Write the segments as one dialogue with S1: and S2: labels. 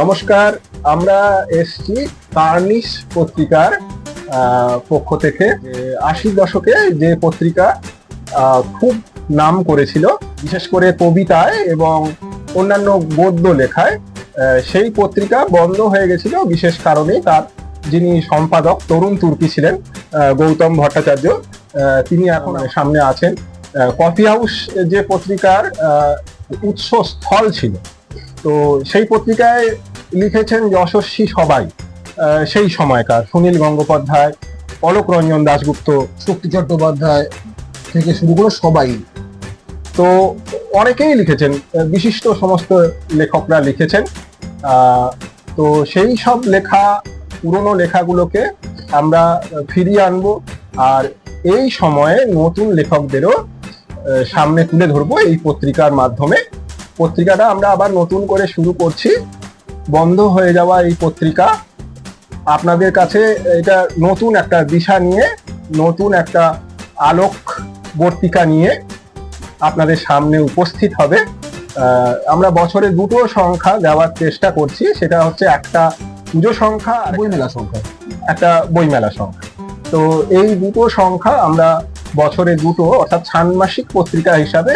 S1: নমস্কার আমরা এসছি কার্নিশ পত্রিকার পক্ষ থেকে। আশির দশকে যে পত্রিকা খুব নাম করেছিল বিশেষ করে কবিতায় এবং অন্যান্য গদ্য লেখায় সেই পত্রিকা বন্ধ হয়ে গেছিল বিশেষ কারণে তার যিনি সম্পাদক তরুণ তুর্কি ছিলেন গৌতম ভট্টাচার্য তিনি এখন সামনে আছেন। কফি হাউস যে পত্রিকার উৎসস্থল ছিল তো সেই পত্রিকায় লিখেছেন যশস্বী সবাই সেই সময়কার সুনীল গঙ্গোপাধ্যায় অলোক রঞ্জন দাশগুপ্ত,
S2: শক্তি চট্টোপাধ্যায় থেকে শুরু করে সবাই।
S1: তো অনেকেই লিখেছেন বিশিষ্ট সমস্ত লেখকরা লিখেছেন। তো সেই সব লেখা, পুরনো লেখাগুলোকে আমরা ফিরিয়ে আনব আর এই সময়ে নতুন লেখকদেরও সামনে তুলে ধরবো এই পত্রিকার মাধ্যমে। পত্রিকাটা আমরা আবার নতুন করে শুরু করছি। বন্ধ হয়ে যাওয়া এই পত্রিকা। আপনাদের কাছে এটা নতুন একটা দিশা নিয়ে নতুন একটা আলোক বর্তিকা নিয়ে আপনাদের সামনে উপস্থিত হবে। আমরা বছরে দুটো সংখ্যা দেওয়ার চেষ্টা করছি। সেটা হচ্ছে একটা পুজো সংখ্যা আর
S2: বইমেলা সংখ্যা।
S1: একটা বইমেলা সংখ্যা। তো এই দুটো সংখ্যা আমরা বছরে দুটো অর্থাৎ ষান্মাসিক পত্রিকা হিসাবে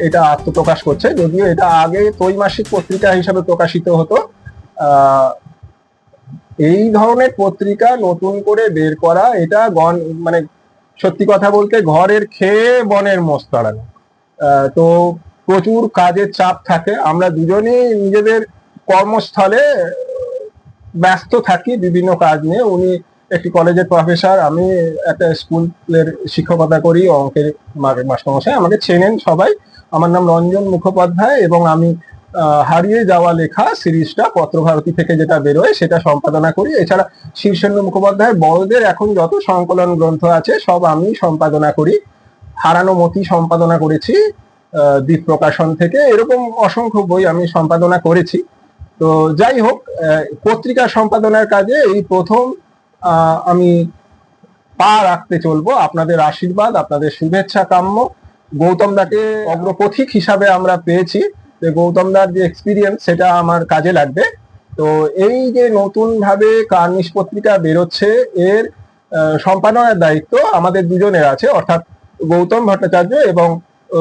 S1: এটা আত্মপ্রকাশ করছে। যদিও এটা আগে ত্রৈমাসিক পত্রিকা হিসাবে প্রকাশিত হতো। এই ধরনের পত্রিকা নতুন করে বের করা এটা গণ মানে সত্যি কথা বলতে ঘরের খেয়ে বনের আহ, তো প্রচুর কাজের চাপ থাকে। আমরা দুজনেই নিজেদের কর্মস্থলে ব্যস্ত থাকি বিভিন্ন কাজ নিয়ে। উনি একটি কলেজের প্রফেসর আমি একটা স্কুলের শিক্ষকতা করি, অঙ্কের মাস্টারমশাই আমাকে চেনেন সবাই। আমার নাম রঞ্জন মুখোপাধ্যায় এবং আমি হারিয়ে যাওয়া লেখা সিরিজটা পত্রভারতী থেকে যেটা বেরোয় সেটা সম্পাদনা করি। এছাড়া শীর্ষেন্দ্র মুখোপাধ্যায়, বড়দের এখন যত সংকলন গ্রন্থ আছে, সব আমি সম্পাদনা করি। হারানো মতি সম্পাদনা করেছি দ্বীপ প্রকাশন থেকে। এরকম অসংখ্য বই আমি সম্পাদনা করেছি। তো যাই হোক পত্রিকা সম্পাদনার কাজে এই প্রথম আমি পা রাখতে চলবো। আপনাদের আশীর্বাদ, আপনাদের শুভেচ্ছা কাম্য। গৌতম দাকে অগ্রপথিক হিসাবে আমরা পেয়েছি। যে গৌতম দার যে এক্সপিরিয়েন্স সেটা আমার কাজে লাগবে। তো এই যে নতুন ভাবে কার্নিশ পত্রিকা বেরোচ্ছে, এর সম্পাদনার দায়িত্ব আমাদের দুজনের আছে, অর্থাৎ গৌতম ভট্টাচার্য এবং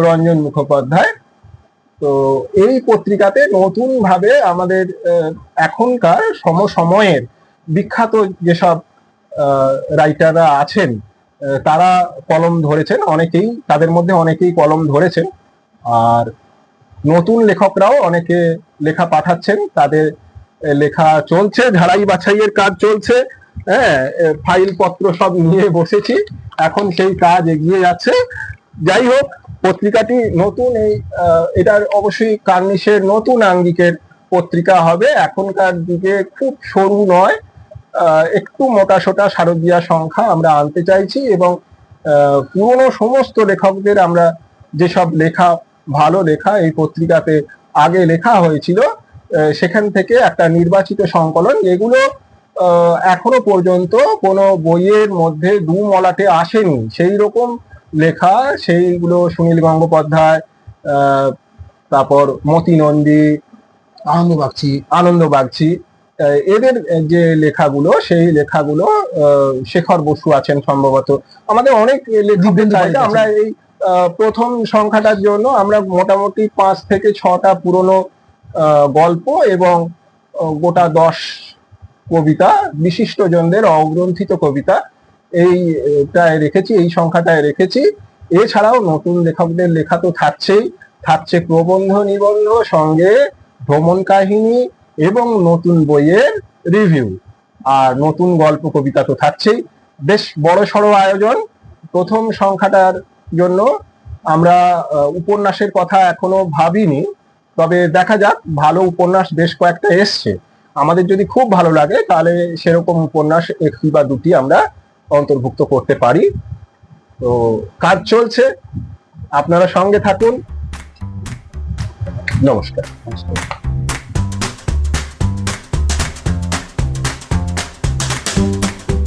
S1: রঞ্জন মুখোপাধ্যায়। তো এই পত্রিকাতে নতুন ভাবে আমাদের এখনকার সমসময়ের বিখ্যাত যেসব রাইটাররা আছেন তারা কলম ধরেছেন, অনেকেই, তাদের মধ্যে অনেকেই কলম ধরেছেন। আর নতুন লেখকরাও অনেকে লেখা পাঠাচ্ছেন, তাদের লেখা চলছে, ঝাড়াই বাছাইয়ের কাজ চলছে হ্যাঁ ফাইল পত্র সব নিয়ে বসেছি, এখন সেই কাজ এগিয়ে যাচ্ছে। যাই হোক, পত্রিকাটি নতুন, এই এটার অবশ্যই কার্নিশের নতুন আঙ্গিকের পত্রিকা হবে। এখনকার দিকে খুব সরু নয় একটু মোটা সোটা শারদীয়া সংখ্যা আমরা আনতে চাইছি এবং পুরনো সমস্ত লেখকদের আমরা যেসব লেখা ভালো লেখা এই পত্রিকাতে আগে লেখা হয়েছিল সেখান থেকে একটা নির্বাচিত সংকলন আহ, এখনও পর্যন্ত কোনো বইয়ের মধ্যে দু মলাটে আসেনি। সেই রকম লেখা সেইগুলো সুনীল গঙ্গোপাধ্যায় তারপর মতি নন্দী
S2: আনন্দ বাগচি
S1: আনন্দ বাগচি এদের যে লেখাগুলো সেই লেখাগুলো শেখর বসু আছেন সম্ভবত। আমাদের অনেক আমরা এই প্রথম সংখ্যাটার জন্য আমরা মোটামুটি পাঁচ থেকে ছটা পুরনো গল্প এবং গোটা দশ কবিতা বিশিষ্টজনদের অগ্রন্থিত কবিতা এইটায় রেখেছি এই সংখ্যাটায় রেখেছি। এছাড়াও নতুন লেখকদের লেখা তো থাকছেই। থাকছে প্রবন্ধ নিবন্ধ সঙ্গে ভ্রমণ কাহিনী এবং নতুন বইয়ের রিভিউ আর নতুন গল্প, কবিতা তো থাকছেই। বেশ বড় সড়ো আয়োজন। প্রথম সংখ্যাটার জন্য আমরা উপন্যাসের কথা এখনও ভাবিনি। তবে দেখা যাক, ভালো উপন্যাস বেশ কয়েকটা এসছে। আমাদের যদি খুব ভালো লাগে, তাহলে সেরকম উপন্যাস একটি বা দুটি আমরা অন্তর্ভুক্ত করতে পারি। তো কাজ চলছে। আপনারা সঙ্গে থাকুন। নমস্কার নমস্কার।